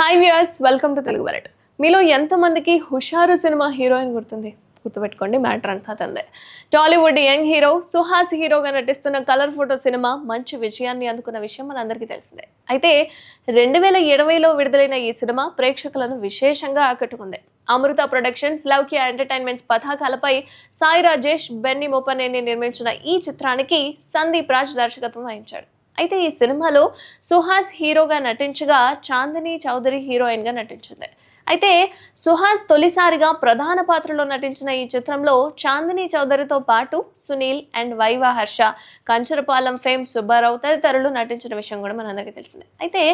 Hi viewers welcome to Telugu bullet మీలో ఎంతమందికి Husharu cinema heroine గుర్తుంది? గుర్తుపెట్టుకోండి మ్యాటర్ అంతా తందే. టాలీవుడ్ యంగ్ హీరో సుహాస్ హీరోగా నటిస్తున్న కలర్ ఫోటో సినిమా మంచి విజయాన్ని అందుకున్న విషయం మనందరికీ తెలిసిందే. అయితే రెండు వేల ఇరవైలో విడుదలైన ఈ సినిమా ప్రేక్షకులను విశేషంగా ఆకట్టుకుంది. అమృత ప్రొడక్షన్స్ లౌకియా ఎంటర్టైన్మెంట్స్ పతాకాలపై సాయి రాజేష్ బెన్నీ మోపనేని నిర్మించిన ఈ చిత్రానికి సందీప్ రాజ్ దర్శకత్వం వహించాడు. అయితే ఈ సినిమాలో సుహాస్ హీరోగా నటించగా చాందిని చౌదరి హీరోయిన్గా నటించింది. అయితే సుహాస్ తొలిసారిగా ప్రధాన పాత్రలో నటించిన ఈ చిత్రంలో చాందిని చౌదరితో పాటు సునీల్ అండ్ వైవా హర్ష కంచరపాలెం ఫేమ్ సుబ్బారావు తదితరులు నటించిన విషయం కూడా మనందరికీ తెలిసిందే. అయితే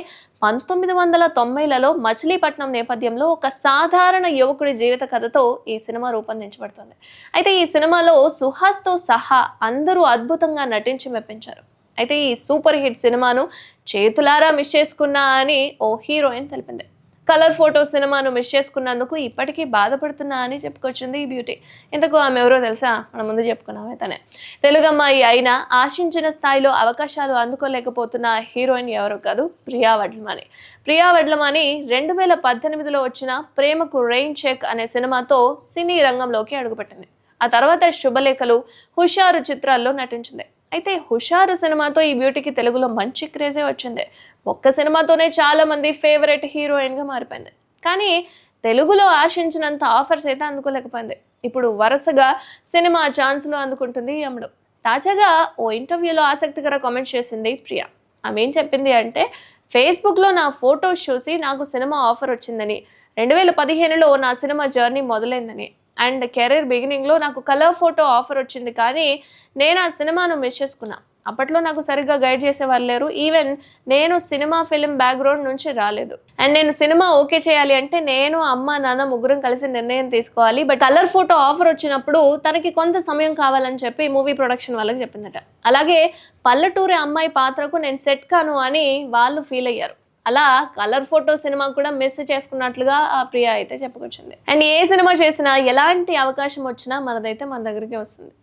పంతొమ్మిది వందల తొంభైలలో మచిలీపట్నం నేపథ్యంలో ఒక సాధారణ యువకుడి జీవిత కథతో ఈ సినిమా రూపొందించబడుతుంది. అయితే ఈ సినిమాలో సుహాస్తో సహా అందరూ అద్భుతంగా నటించి మెప్పించారు. అయితే ఈ సూపర్ హిట్ సినిమాను చేతులారా మిస్ చేసుకున్నా అని ఓ హీరోయిన్ తెలిపింది. కలర్ ఫోటో సినిమాను మిస్ చేసుకున్నందుకు ఇప్పటికీ బాధపడుతున్నా అని చెప్పుకొచ్చింది ఈ బ్యూటీ. ఇంతకు ఆమె ఎవరో తెలుసా? మనం ముందు చెప్పుకున్నామే తనే తెలుగమ్మాయి అయినా ఆశించిన స్థాయిలో అవకాశాలు అందుకోలేకపోతున్న హీరోయిన్ ఎవరు కాదు ప్రియా వడ్లమాని. ప్రియా వడ్లమాని రెండు వేల పద్దెనిమిదిలో వచ్చిన ప్రేమకు రెయిన్ చెక్ అనే సినిమాతో సినీ రంగంలోకి అడుగుపెట్టింది. ఆ తర్వాత శుభలేఖలు హుషారు చిత్రాల్లో నటించింది. అయితే హుషారు సినిమాతో ఈ బ్యూటీకి తెలుగులో మంచి క్రేజే వచ్చింది. ఒక్క సినిమాతోనే చాలా మంది ఫేవరెట్ హీరోయిన్గా మారిపోయింది. కానీ తెలుగులో ఆశించినంత ఆఫర్స్ అయితే అందుకోలేకపోయింది. ఇప్పుడు వరుసగా సినిమా ఛాన్స్లు అందుకుంటుంది ఈ అమ్మడు తాజాగా ఓ ఇంటర్వ్యూలో ఆసక్తికర కామెంట్ చేసింది ప్రియా. ఆమె ఏం చెప్పింది అంటే ఫేస్బుక్లో నా ఫోటోస్ చూసి నాకు సినిమా ఆఫర్ వచ్చిందని. రెండు వేల పదిహేనులో నా సినిమా జర్నీ మొదలైందని. అండ్ కెరీర్ బిగినింగ్లో నాకు కలర్ ఫోటో ఆఫర్ వచ్చింది కానీ నేను ఆ సినిమాను మిస్ చేసుకున్నా. అప్పట్లో నాకు సరిగ్గా గైడ్ చేసేవారు లేరు. ఈవెన్ నేను సినిమా ఫిలిం బ్యాక్గ్రౌండ్ నుంచి రాలేదు. అండ్ నేను సినిమా ఓకే చేయాలి అంటే నేను అమ్మ నాన్న ముగ్గురం కలిసి నిర్ణయం తీసుకోవాలి. బట్ కలర్ ఫోటో ఆఫర్ వచ్చినప్పుడు తనకి కొంత సమయం కావాలని చెప్పి మూవీ ప్రొడక్షన్ వాళ్ళకి చెప్పిందట. అలాగే పల్లెటూరి అమ్మాయి పాత్రకు నేను సెట్ కాను అని వాళ్ళు ఫీల్ అయ్యారు. అలా కలర్ ఫోటో సినిమా కూడా మిస్ చేసుకున్నట్లుగా ఆ ప్రియ అయితే చెప్పుకొచ్చింది. అండ్ ఏ సినిమా చేసినా ఎలాంటి అవకాశం వచ్చినా మనదైతే మన దగ్గరికి వస్తుంది.